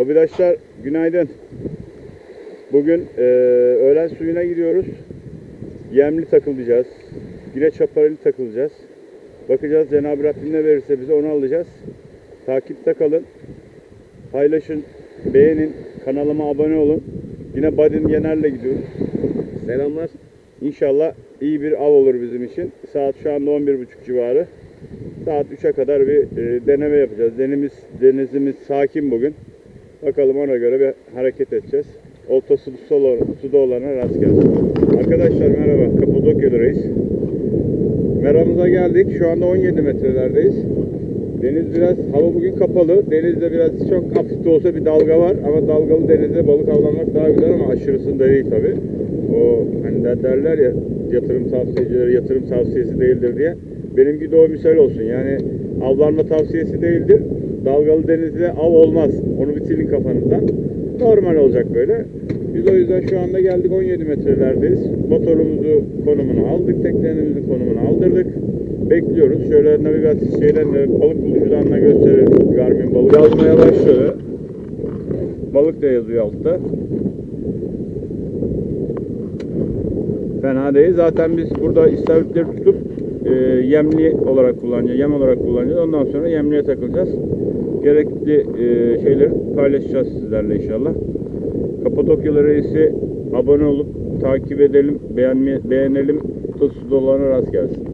Hobidaşlar günaydın. Bugün e, öğlen suyuna giriyoruz. Yemli takılacağız. Yine çapareli takılacağız. Bakacağız Cenab-ı Rabbim ne verirse bize onu alacağız. Takipte kalın. Paylaşın, beğenin, kanalıma abone olun. Yine Badin Yener'le gidiyoruz. Selamlar. İnşallah iyi bir av olur bizim için. Saat şu anda 11.30 civarı. Saat 3'e kadar bir e, deneme yapacağız. Denimiz, denizimiz sakin bugün. Bakalım ona göre bir hareket edeceğiz. Oltası suda, suda olana rast gelsin. Arkadaşlar merhaba. Kapadokya'dayız. Meramıza geldik. Şu anda 17 metrelerdeyiz. Deniz biraz, hava bugün kapalı. Denizde biraz çok hafif olsa bir dalga var. Ama dalgalı denizde balık avlamak daha güzel ama aşırısında değil tabi. O hani de derler ya yatırım tavsiyecileri yatırım tavsiyesi değildir diye. Benimki de o misal olsun. Yani avlanma tavsiyesi değildir. Dalgalı denizde av olmaz. Onu bitirin kafanızdan. Normal olacak böyle. Biz o yüzden şu anda geldik 17 metrelerdeyiz. Motorumuzu konumunu aldık. Teknenemizin konumunu aldırdık. Bekliyoruz. Şöyle navigasyon şeyden de balık bulucudan da gösterelim. Garmin balık yazmaya başladı. Balık da yazıyor altta. Fena değil. Zaten biz burada istavritleri tutup e, yemli olarak kullanacağız. Yem olarak kullanacağız. Ondan sonra yemliğe takılacağız. Gerekli e, şeyleri paylaşacağız sizlerle inşallah. Kapadokyalı Reis'i abone olup takip edelim, beğenme, beğenelim. Tutsu dolana rast gelsin.